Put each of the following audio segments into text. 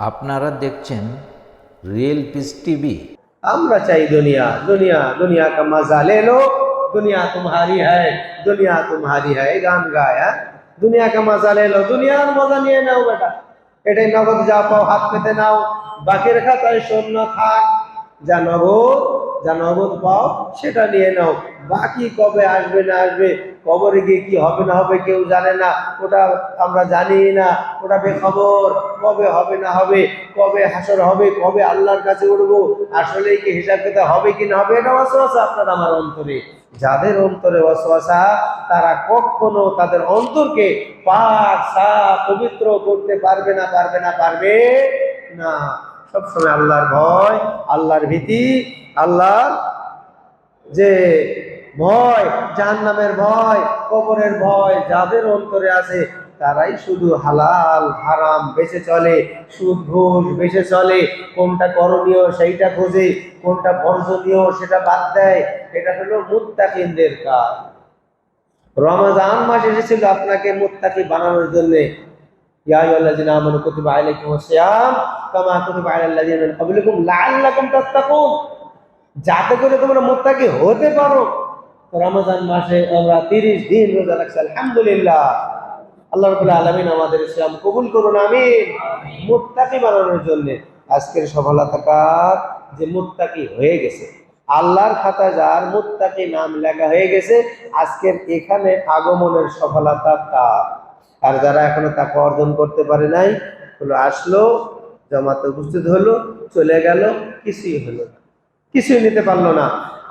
আপনারা দেখছেন real piece TV আমরা চাই দুনিয়া দুনিয়া দুনিয়া কা মজা লে লো। দুনিয়া তোমারি হ্যায়, দুনিয়া তোমারি হ্যায় গান গায়া হ্যাঁ? দুনিয়া কা মজা লে লো, দুনিয়ার মজা নিয়ে নাও বেটা। এটাই নগদ যা পাও, হাত পেতে নাও। বাকি বাকির খাতায় শূন্য থাক। যা নগদ যা নগদ পাও, সেটা নিয়ে নাও। বাকি কবে আসবে, না আসবে, কবরে গিয়ে কি হবে, না হবে, কেউ জানে না। ওটা আমরা জানি না। ওটা বেখবর। কবে হবে, না হবে, কবে হাসর হবে, কবে আল্লাহর কাছে উঠবো আসলে কি হিসাব কিতাব হবে কি না হবে, এটা ওয়াসওয়াসা আপনার আমার অন্তরে। যাদের অন্তরে ওয়াসওয়াসা, তারা কখনো তাদের অন্তরকে পাক, সাফ, পবিত্র করতে পারবে না পারবে না পারবে না। সবসময় আল্লাহর ভয়, আল্লাহর ভীতি, আল্লাহর যে ভয়, জাহান্নামের ভয়, কবরের ভয়, যাদের অন্তরে আছে, তারাই শুধু হালাল, হারাম বেঁচে চলে, সুদ, ঘুষ বেঁচে চলে। কোনটা করণীয় সেইটা খোঁজে, কোনটা বর্জনীয় সেটা বাদ দেয়। এটা হলো মুত্তাকিনদের কাজ। রমাজান মাস এসেছিল আপনাকে মুত্তাকি বানানোর জন্য। ইয়া আইয়ুহাল্লাযিনা আমানু কুতিবা আলাইকুমুস সিয়াম কামা কুতিবা আলাল লাযিনা মিন ক্বাবলিকুম লাআল্লাকুম তাত্তাকুন। যাতে করে তোমরা মুত্তাকি হতে পারো। রমজান মাসে আমরা তিরিশ দিন রোজা রাখছি আলহামদুলিল্লাহ। আল্লাহ রবুল্লাহ আলমিন আমাদের ইসলাম কবুল করুন আমিন। মুত্তাকি বানানোর জন্য আজকের সফলতা কার? যে মুত্তাকি হয়ে গেছে। আল্লাহর খাতা যার মুত্তাকি নাম লেখা হয়ে গেছে আজকের এখানে আগমনের সফলতা তার আর যারা এখনও তাকে অর্জন করতে পারে নাই, হলো আসলো, জমাতে উপস্থিত হলো, চলে গেল, কিছুই হলো না। কিছুই নিতে পারল না।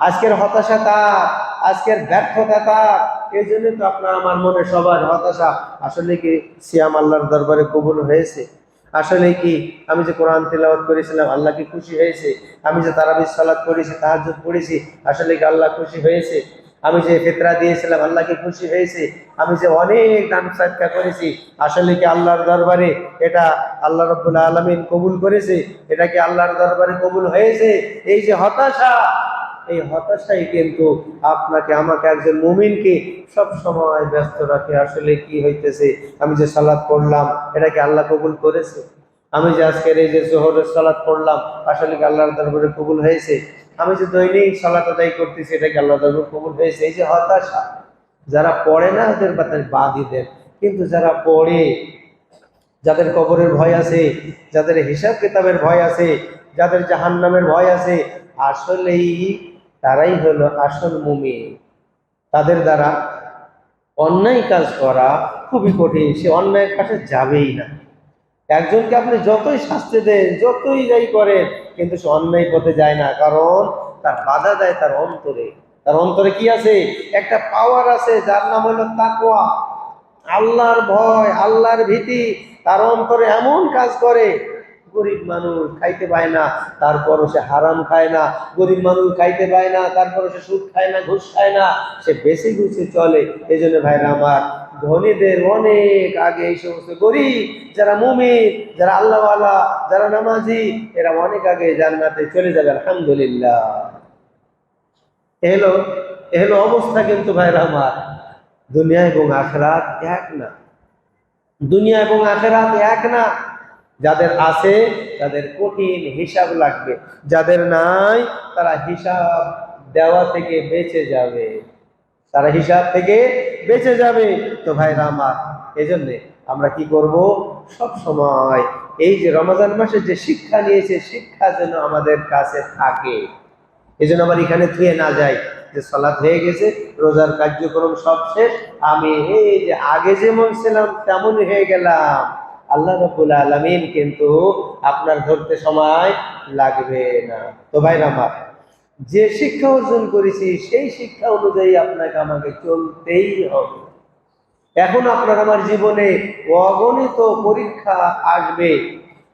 আজকের হতাশা তার, আজকের ব্যর্থতা তার। এই জন্য তো আপনার, আমার মনে সবার হতাশা। আসলে কি সিয়াম আল্লাহর দরবারে কবুল হয়েছে? আসলে কি আমি যে কোরআন তেলাওয়াত করেছিলাম, আল্লাহ কি খুশি হয়েছে? আমি যে তারাবির সালাত করেছি তাহাজ্জুদ পড়েছি, আসলে কি আল্লাহ খুশি হয়েছে? আমি যে ফিতরা দিয়েছিলাম, আল্লাহকে খুশি হয়েছে, আমি যে অনেক দান সাদকা করেছি, আসলে কি আল্লাহর দরবারে এটা আল্লাহ রব্বুল আলমিন কবুল করেছে? এটা কি আল্লাহর দরবারে কবুল হয়েছে? এই যে হতাশা, এই হতাশাই কিন্তু আপনাকে, আমাকে একজন মুমিনকে সব সময় ব্যস্ত রাখে। আসলে কি হইতেছে? আমি যে সালাদ পড়লাম, এটা কি আল্লাহ কবুল করেছে? আমি যে আজকের এই যে জোহরের সালাদ পড়লাম, আসলে কি আল্লাহর দরবারে কবুল হয়েছে? আমি যে দৈনিক সালাত আদায় করতেছি, এটা কি আল্লাহ দরবারে কবুল হয়েছে? এই যে হতাশা, যারা পড়ে না ওদের বাতাস বাদই কিন্তু যারা পড়ে, যাদের কবরের ভয় আছে, যাদের হিসাব কিতাবের ভয় আছে, যাদের জাহান্নামের ভয় আছে, আসলেই তারাই হলো আসল মুমি তাদের দ্বারা অন্যায় কাজ করা খুবই কঠিন, সে অন্যায়ের কাছে যাবেই না। একজনকে আপনি যতই শাস্তি দেন, যতই যাই করেন কিন্তু সে অন্যায় পথে যায় না, কারণ তার বাধা দেয় তার অন্তরে। তার অন্তরে কি আছে? একটা পাওয়ার আছে, যার নাম হলো তাকওয়া। আল্লাহর ভয়, আল্লাহর ভীতি, তার অন্তরে এমন কাজ করে, গরিব মানুষ খাইতে পায় না, তারপরও সে হারাম খায় না, গরিব মানুষ খাইতে পায় না, তারপরও সে সুদ খায় না, ঘুষ খায় না, সে বেশি গুছে চলে। এই জন্য ভাইরা আমার ধনীদের অনেক আগে এই সমস্ত গরিব, যারা মুমিন, যারা আল্লাহওয়ালা, যারা নামাজি, এরা অনেক আগে জান্নাতে চলে যাবে, আলহামদুলিল্লাহ। এলো এলো অবস্থা কিন্তু ভাইরা আমার। দুনিয়া এবং আখরাত এক না। দুনিয়া এবং আখেরাত এক না। যাদের আছে, তাদের কঠিন হিসাব লাগবে। যাদের নাই, তারা হিসাব দেওয়া থেকে বেঁচে যাবে। তারা হিসাব থেকে বেঁচে যাবে। তো ভাইরা আমার এই জন্যে আমরা কি করব? সব সময় এই যে রমজান মাসে যে শিক্ষা নিয়েছে, শিক্ষা যেন আমাদের কাছে থাকে। এই জন্য আমার এখানে থুয়ে না যাই যে সলাৎ হয়ে গেছে, রোজার কার্যক্রম সব শেষ। আমি এই যে আগে যেমন ছিলাম, তেমনই হয়ে গেলাম। আল্লাহ রবুল আলমিন কিন্তু আপনার ধরতে সময় লাগবে না। তো ভাই আমার যে শিক্ষা অর্জন করেছি, সেই শিক্ষা অনুযায়ী আপনাকে আমাকে চলতেই হবে। এখন আপনার আমার জীবনে অগণিত পরীক্ষা আসবে।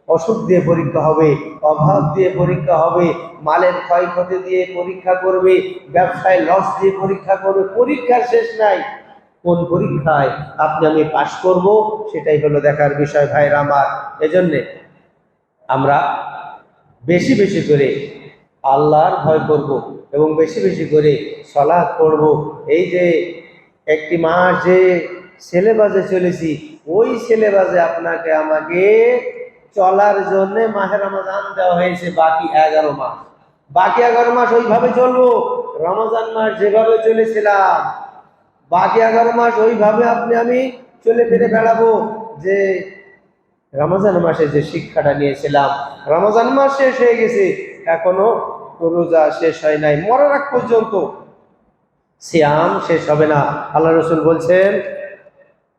অসুখ দিয়ে পরীক্ষা হবে, অভাব দিয়ে পরীক্ষা হবে, মালের ক্ষয়ক্ষতি দিয়ে পরীক্ষা করবে, ব্যবসায় লস দিয়ে পরীক্ষা করবে, পরীক্ষার শেষ নাই। কোন পরীক্ষায় আপনি আমি পাশ করব, সেটাই হলো দেখার বিষয় ভাইরা আমার। এজন্যে আমরা বেশি বেশি করে আল্লাহর ভয় করব এবং বেশি বেশি করে সলাদ পড়ব। এই যে একটি মাস যে সিলেবাসে চলেছি, ওই সিলেবাসে আপনাকে আমাকে চলার জন্য মাহে রমজান দেওয়া হয়েছে বাকি এগারো মাস। বাকি এগারো মাস ওইভাবে চলবো, রমজান মাস যেভাবে চলেছিলাম, বাকি এগারো মাস ওইভাবে আপনি আমি চলে ফিরে বেড়াবো। যে রমজান মাসে যে শিক্ষাটা নিয়েছিলাম, রমজান মাস শেষ হয়ে গেছে, এখনও রোজা শেষ হয় নাই, মরার আগ পর্যন্ত। সিয়াম শেষ হবে না। আল্লাহ রসুল বলছেন,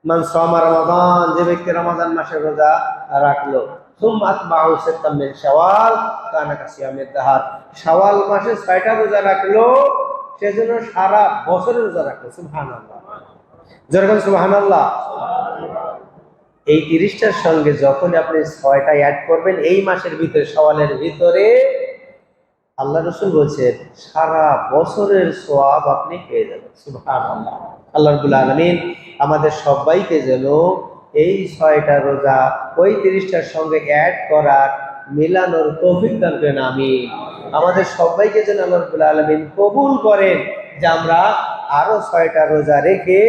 মান সমা রমাদান যে ব্যক্তি রমাদান মাসে রোজা রাখল সওয়াল সওয়াল মাসে ছয়টা রোজা রাখল সারা বছরের রাখল যেরকম আল্লাহ এই তিরিশটার সঙ্গে যখন আপনি ছয়টা অ্যাড করবেন, এই মাসের ভিতরে সওয়ালের ভিতরে আল্লাহ রসুল বলছেন সারা বছরের সোয়াব আপনি পেয়ে যাবেন। সুবহানাল্লাহ। আল্লাহ রবুল আলমিন আমাদের সবাইকে যেন এই ছয়টা রোজা, ওই তিরিশটার সঙ্গে অ্যাড করার মিলানোর তৌফিক দান করেন আমি আমাদের সবাইকে যেন আল্লাহ আলমিন কবুল করেন, যে আমরা আরও ছয়টা রোজা রেখে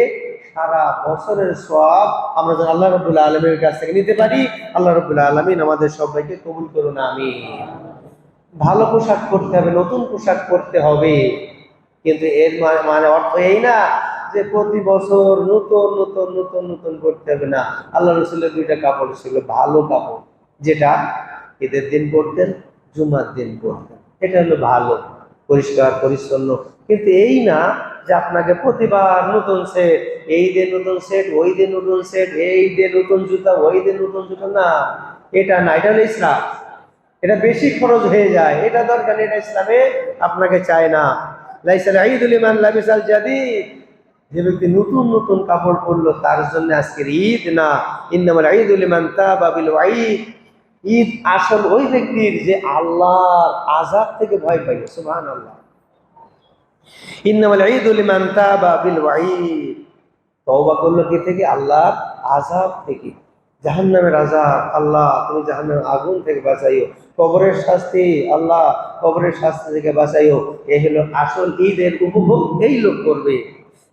সারা বছরের সব আমরা যেন আল্লাহ রবুল আলমীর কাছ থেকে নিতে পারি। আল্লাহ রবুল আলমিন আমাদের সবাইকে কবুল করুন আমি ভালো পোশাক পরতে হবে, নতুন পোশাক পরতে হবে। কিন্তু এর মানে অর্থ এই না যে প্রতি বছর নতুন নতুন নতুন নতুন করতে হবে না। আল্লাহ রসুলের দুইটা কাপড় ছিল, ভালো কাপড়। যেটা ঈদের দিন পরতেন, জুমার দিন পরতেন। এটা হলো ভালো, পরিষ্কার, পরিচ্ছন্ন। কিন্তু এই না যে আপনাকে প্রতিবার নতুন সেট, এই দিন নতুন সেট, ওই দিন নতুন সেট, এই দিন নতুন জুতা, ওই দিন নতুন জুতা, না। এটা না, এটা হলো ইসলাম। এটা বেশি খরচ হয়ে যায়। এটা দরকার এটা ইসলামে আপনাকে চায় না। যে ব্যক্তি নতুন নতুন কাপড় পরলো, তার জন্য আজকের ঈদ না। ইন্নামাল ঈদুল ইমান তাবা বিল ঈদ আসল ওই ব্যক্তির যে আল্লাহর আযাব থেকে ভয় পাই পাইল, সুবহানাল্লাহ। ইন্নামাল ঈদুল ইমান তাবা বিল ওয়াঈদ। তওবা করল কি থেকে? আল্লাহর আযাব থেকে। জাহান্নামের আযাব আল্লাহ, তুমি জাহান্নামের আগুন থেকে বাঁচাইও। কবরের শাস্তি, আল্লাহ, কবরের শাস্তি থেকে বাঁচাইও। এই হলো আসল ঈদের উপভোগ, এই লোক করবে।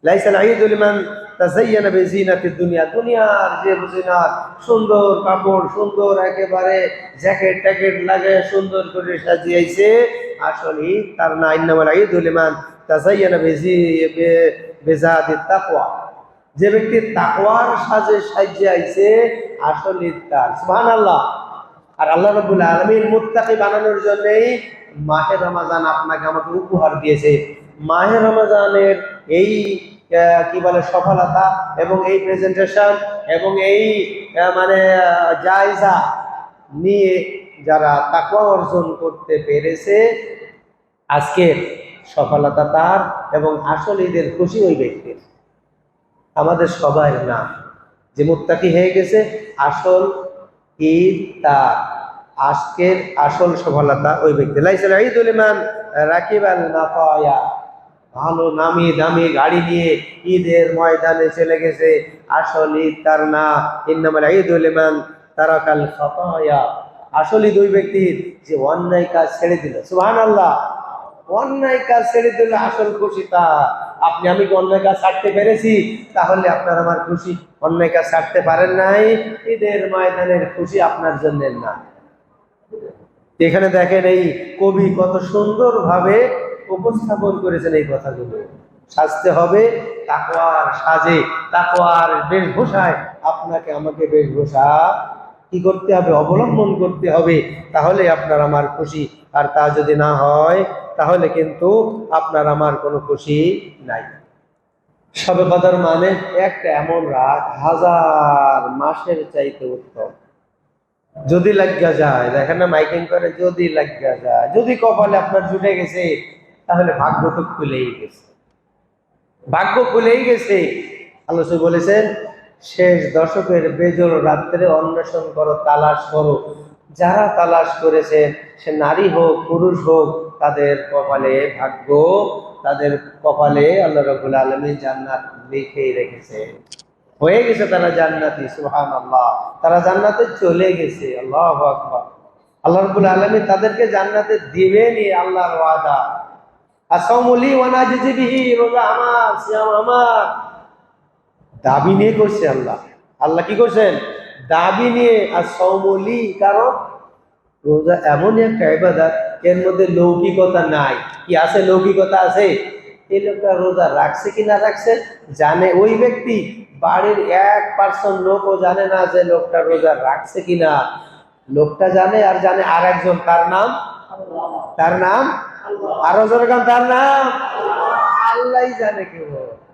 লাইসাল ঈদুল ইমান তাজাইয়ানা বিজিনাতিদ দুনিয়া। দুনিয়ার যে বুঝিনাত সুন্দর কাপড়, সুন্দর একেবারে জ্যাকেট ট্যাকেট লাগে, সুন্দর করে সাজিয়েছে, আসল তার না। ইন্নামাল ঈদুল ইমান তাজাইয়ানা বিজি বেজাদিত তাকওয়া। যে ব্যক্তি তাকওয়ার সাজে সাজিয়ে আইছে, আসল তার। সুবহানাল্লাহ। আর আল্লাহ রাব্বুল আলামিন মুত্তাকি বানানোর জন্যই মাহে রমাজান আপনাকে আমাকে উপহার দিয়েছে। মাহে রমাজানের এই কি বলে, সফলতা এবং এই প্রেজেন্টেশন এবং এই মানে জায়জা নিয়ে যারা তাকওয়া অর্জন করতে পেরেছে, আজকের সফলতা তার এবং আসল ঈদের খুশি ওই ব্যক্তির। আমাদের সবাই না। যে মুত্তাকি হয়ে গেছে, আসল ঈদ তার আজকের আসল সফলতা ওই ব্যক্তি। লাইসাল ঈদুল ইমান রাকিব আল নাফায়া ভালো নামি দামি গাড়ি নিয়ে ঈদের ময়দানে চলে গেছে। আসল ঈদ তার না, ইন্নামাল ঈদুল ইমান তারাকাল খাতায়া। আসল ঈদ ওই ব্যক্তির যে অন্যায় কাজ ছেড়ে দিল। সুবহানাল্লাহ। অন্যায় কাজ ছেড়ে দিলে আসল খুশি তা। আপনি, আমি কি অন্যায় কাজ ছাড়তে পেরেছি? তাহলে আপনার আমার খুশি। অন্যায় কাজ ছাড়তে পারেন নাই। ঈদের ময়দানের খুশি আপনার জন্য না। এখানে দেখেন এই কবি কত সুন্দরভাবে উপস্থাপন করেছেন এই কথাগুলো। সাজতে হবে, তাকওয়ার সাজে, তাকওয়ার বেশভূষায় আপনাকে আমাকে বেশভূষা। কি করতে হবে? অবলম্বন করতে হবে। তাহলে আপনার আমার খুশি। আর তা যদি না হয় তাহলে কিন্তু আপনার আমার কোনো খুশি নাই। সবে কদর মানে একটা এমন রাত হাজার মাসের চাইতে উত্তম। যদি লাগিয়া যায়, দেখেন না মাইকিং করে, যদি লাগিয়া যায়, যদি কপালে আপনার জুটে গেছে, তাহলে ভাগ্য তো খুলেই গেছে। ভাগ্য খুলেই গেছে। রাসূল বলেছেন, শেষ দশকের বেজর রাত্রে অন্বেষণ করো, তালাশ করো। যারা তালাশ করেছে, সে নারী হোক, পুরুষ হোক, তাদের কপালে ভাগ্য, তাদের কপালে আল্লাহ রবুল আলমী জান্নাত লিখেই রেখেছে। হয়ে গেছে তারা জান্নাতি সুহান আল্লাহ তারা জান্নাতে চলে গেছে, আল্লাহ আকবার। আল্লাহ রবুল আলমী তাদেরকে জান্নাতে দিবেনই আল্লাহর ওয়াদা। আমার। দাবি নিয়ে করছে আল্লাহ। আল্লাহ কি করছেন? দাবি নিয়ে আর সৌমলি কারণ রোজা এমনই একটা ইবাদত, এর মধ্যে লৌকিকতা নাই। কি আছে লৌকিকতা আছে? এই লোকটা রোজা রাখছে কি না রাখছে জানে। ওই ব্যক্তি বাড়ির এক পার্সেন্ট লোকও জানে না যে লোকটা রোজা রাখছে কি না। লোকটা জানে আর জানে আর একজন তার নাম? তার নাম? আরও জনগণ তার নাম? আল্লাহ জানে কেউ।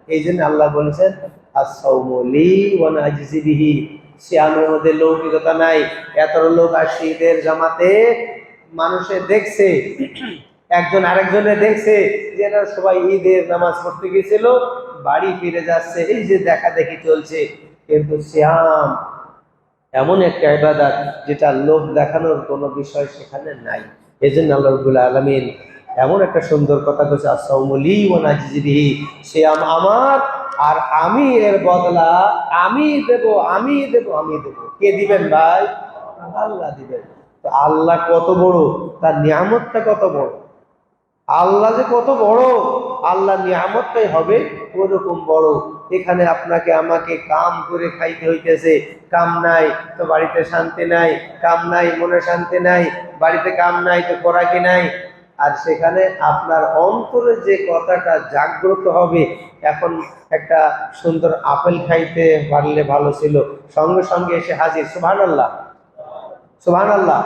এই জন্য আল্লাহ বলেছেন আসৌমলি ওয়ানাজিবিহি সিয়ামের মধ্যে লৌকিকতা নাই। এত লোক আসছে ঈদের জামাতে। মানুষে দেখছে, একজন আরেকজনে দেখছে যে সবাই ঈদের নামাজ পড়তে গেছিল, বাড়ি ফিরে যাচ্ছে, এই যে দেখা দেখি চলছে। কিন্তু শ্যাম এমন একটা ইবাদত যেটা লোক দেখানোর কোনো বিষয় সেখানে নাই। এই জন্য আল্লাহ রবুল্লা আলমিন এমন একটা সুন্দর কথা বলছে আসাউমলি ও নাজিবিহি আম- আমার আর আমি এর বদলা আমি দেব আমি দেব আমি দেব। কে দিবেন ভাই? আল্লাহ দিবেন। তো আল্লাহ কত বড়? তার নিয়ামতটা কত বড়? আল্লাহ যে কত বড়? আল্লাহ নিয়ামতটাই হবে ওরকম বড়। এখানে আপনাকে, আমাকে কাম করে খাইতে হইতেছে। কাম নাই তো বাড়িতে শান্তি নাই, কাম নাই মনে শান্তি নাই, বাড়িতে কাম নাই তো কি নাই? আর সেখানে আপনার অন্তরে যে কথাটা জাগ্রত হবে, এখন একটা সুন্দর আপেল খাইতে পারলে ভালো ছিল। সঙ্গে সঙ্গে এসে হাজির। সুভান আল্লাহ সুভান আল্লাহ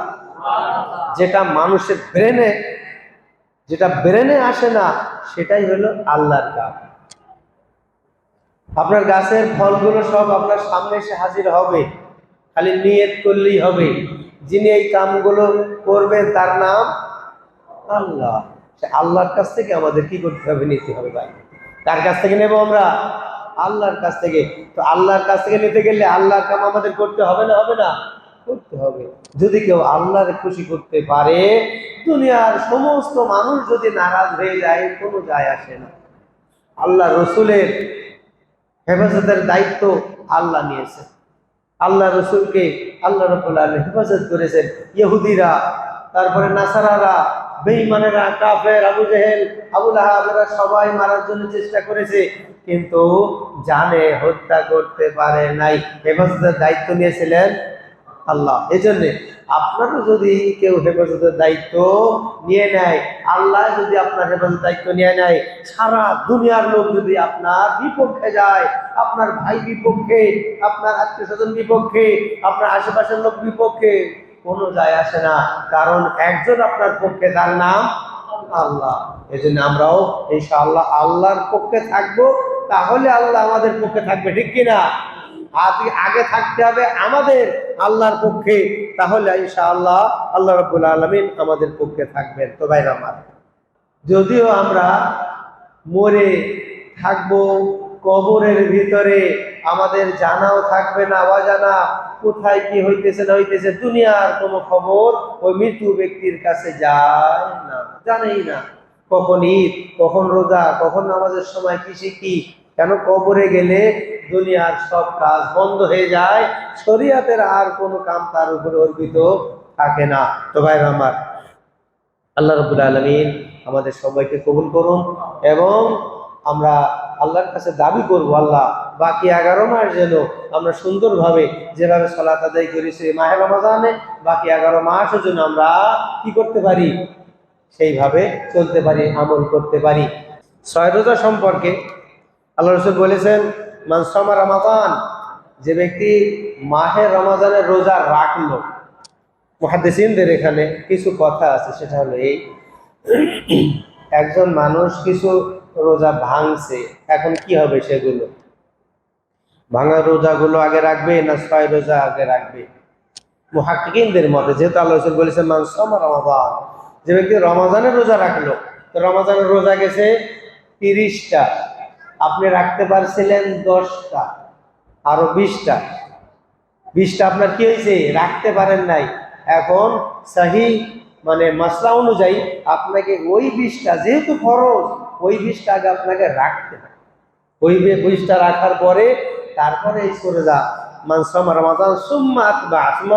যেটা মানুষের ব্রেনে, যেটা ব্রেনে আসে না, সেটাই হলো আল্লাহর কাজ আপনার গাছের ফলগুলো সব আপনার সামনে এসে হাজির হবে। খালি নিয়ত করলেই হবে। যিনি এই কামগুলো করবেন, তার নাম আল্লাহ আল্লাহর কাছ থেকে আমাদের কি করতে হবে? নিতে হবে ভাই। কার কাছ থেকে নেব আমরা? আল্লাহর কাছ থেকে। তো আল্লাহর কাছ থেকে নিতে গেলে আল্লাহর কাম আমাদের করতে হবে না হবে না? করতে হবে। যদি কেউ আল্লাহর খুশি করতে পারে, দুনিয়ার সমস্ত মানুষ যদি নারাজ হয়ে যায়, কোনো যায় আসে না। আল্লাহ রসুলের হেফাজতের দায়িত্ব আল্লাহ নিয়েছেন আল্লাহ রসুলকে আল্লাহ রবুল আলম হেফাজত করেছেন। ইহুদিরা, তারপরে নাসারারা বেঈমানেরা, কাফের, আবু জেহেল আবুল আহাবেরা সবাই মারার জন্য চেষ্টা করেছে, কিন্তু জানে, হত্যা করতে পারে নাই। হেফাজতের দায়িত্ব নিয়েছিলেন আল্লাহ। এই জন্যে আপনারও যদি কেউ হেফাজতের দায়িত্ব নিয়ে নেয়, আল্লাহ যদি আপনার হেফাজতের দায়িত্ব নিয়ে নেয়, সারা দুনিয়ার লোক যদি আপনার বিপক্ষে যায়, আপনার ভাই বিপক্ষে, আপনার আত্মীয় স্বজন বিপক্ষে, আপনার আশেপাশের লোক বিপক্ষে কোনো যায় আসে না, কারণ একজন আপনার পক্ষে তার নাম আল্লাহ। এই জন্য আমরাও এই ইনশাআল্লাহ আল্লাহর পক্ষে থাকব, তাহলে আল্লাহ আমাদের পক্ষে থাকবে, ঠিক কিনা আগে আগে থাকতে হবে আমাদের আল্লাহর পক্ষে, তাহলে ইনশাআল্লাহ আল্লাহ রব্বুল আলমিন আমাদের পক্ষে থাকবেন। তো ভাই আমার, যদিও আমরা মরে থাকব, কবরের ভিতরে আমাদের জানাও থাকবে না, অজানা কোথায় কি হইতেছে না হইতেছে, দুনিয়ার কোনো খবর ওই মৃত্যু ব্যক্তির কাছে যায় না, জানেই না। কখন ঈদ, কখন রোজা, কখন নামাজের সময় কিসে কি, কেন কবরে গেলে দুনিয়ার সব কাজ বন্ধ হয়ে যায়, শরিয়াতের আর কোনো কাম তার উপরে অর্পিত থাকে না। তো ভাই আমার, আল্লাহ রবুল আলমিন আমাদের সবাইকে কবুল করুন এবং আমরা আল্লাহর কাছে দাবি করব, আল্লাহ বাকি এগারো মাস যেন আমরা সুন্দরভাবে যেভাবে সলাত আদায় করেছি মাহে রমাজানে, বাকি এগারো মাসও যেন আমরা কি করতে পারি? সেইভাবে চলতে পারি, আমল করতে পারি। ছয় রোজা সম্পর্কে আল্লাহ রসুল বলেছেন মানসমা রমাজান যে ব্যক্তি মাহে রমাজানের রোজা রাখল। মহাদেসিনদের এখানে কিছু কথা আছে, সেটা হলো এই, একজন মানুষ কিছু রোজা ভাঙছে, এখন কি হবে সেগুলো? ভাঙা রোজাগুলো আগে রাখবে না ছয় রোজা আগে রাখবে? মহাকিনদের মতে, যেহেতু আল্লাহ রসুল বলেছেন মানসমা রমাজান যে ব্যক্তি রমাজানের রোজা রাখল, তো রমাজানের রোজা গেছে তিরিশটা। আপনি রাখতে পারছিলেন দশটা, আরও বিশটা। বিশটা আপনার কি হয়েছে? রাখতে পারেন নাই। এখন সাহি মানে মশলা অনুযায়ী আপনাকে ওই বিষটা যেহেতু খরচ ওই বিষটা আগে আপনাকে রাখতে হবে। ওই বিষটা রাখার পরে তারপরে এই সরে যা মানসাম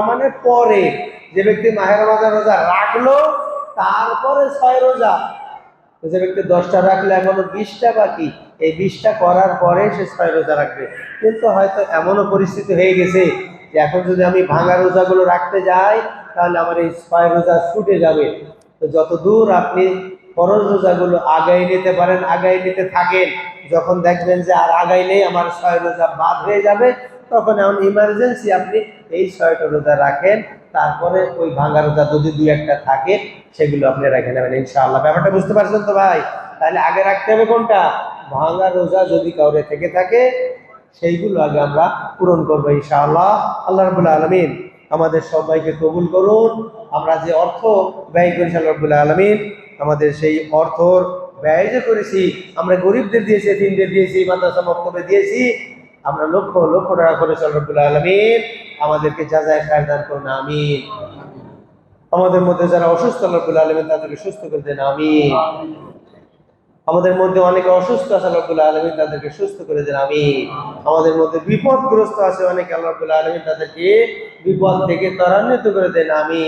মানে পরে। যে ব্যক্তি মাহের রমাজান রোজা রাখল, তারপরে ছয় রোজা। যে ব্যক্তি দশটা রাখলে, এখনও বিশটা বাকি। এই বিশটা করার পরে সে ছয় রোজা রাখবে। কিন্তু হয়তো এমনও পরিস্থিতি হয়ে গেছে যে এখন যদি আমি ভাঙা রোজাগুলো রাখতে যাই, তাহলে আমার এই ছয় রোজা ছুটে যাবে। তো যত দূর আপনি ফরজ রোজাগুলো আগাই নিতে পারেন আগাই নিতে থাকেন যখন দেখবেন যে আর আগাইলেই আমার ছয় রোজা বাদ হয়ে যাবে, তখন এমন ইমার্জেন্সি আপনি এই ছয়টা রোজা রাখেন। তারপরে ওই ভাঙা রোজা যদি দুই একটা থাকে, সেগুলো আপনি রেখে নেবেন ইনশাআল্লাহ। ব্যাপারটা বুঝতে পারছেন তো ভাই? তাহলে আগে রাখতে হবে কোনটা? ভাঙা রোজা যদি কাউরে থেকে থাকে, সেইগুলো আগে আমরা পূরণ করব ইনশাআল্লাহ। আল্লাহ রবুল্লা আলমিন আমাদের সবাইকে কবুল করুন। আমরা যে অর্থ ব্যয় করেছি আল্লাহ রবুল্লা আলমিন, আমাদের সেই অর্থর ব্যয় করেছি, আমরা গরিবদের দিয়েছি তিনদের দিয়েছি, মাদ্রাসা বক্তব্যে দিয়েছি, আমরা লক্ষ লক্ষ টাকা আল্লাহ রবুল্লা আলমিন আমাদেরকে যা যায় খায় করুন, আমিন। আমাদের মধ্যে যারা অসুস্থ আল্লাহ আলমিন, তাদেরকে সুস্থ করে দেন, আমিন। আমাদের মধ্যে অনেকে অসুস্থ আছে আল্লাহ রব্বুল আলমিন, তাদেরকে সুস্থ করে দেন আমি আমাদের মধ্যে বিপদগ্রস্ত আছে অনেকে আল্লাহ রব্বুল আলমিন, তাদেরকে বিপদ থেকে ত্বরান্বিত করে দেন আমি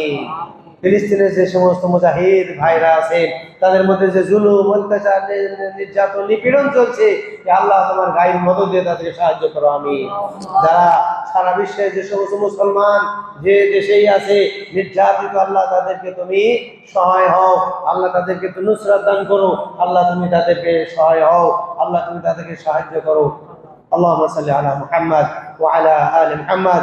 ফিলিস্তিনের যে সমস্ত মুজাহিদ ভাইরা আছেন তাদের মধ্যে যে জুলুম অত্যাচার নি- নির্যাতন নিপীড়ন চলছে এ আল্লাহ তোমার গায়ের মদত দিয়ে তাদেরকে সাহায্য করো আমি যারা সারা বিশ্বে যে সমস্ত মুসলমান যে দেশেই আছে নির্যাতিত আল্লাহ তাদেরকে তুমি সহায় হও আল্লাহ তাদেরকে তুমি নুসরাত দান করো আল্লাহ তুমি তাদেরকে সহায় হও আল্লাহ তুমি তাদেরকে সাহায্য করো اللهم صل على محمد وعلى ال محمد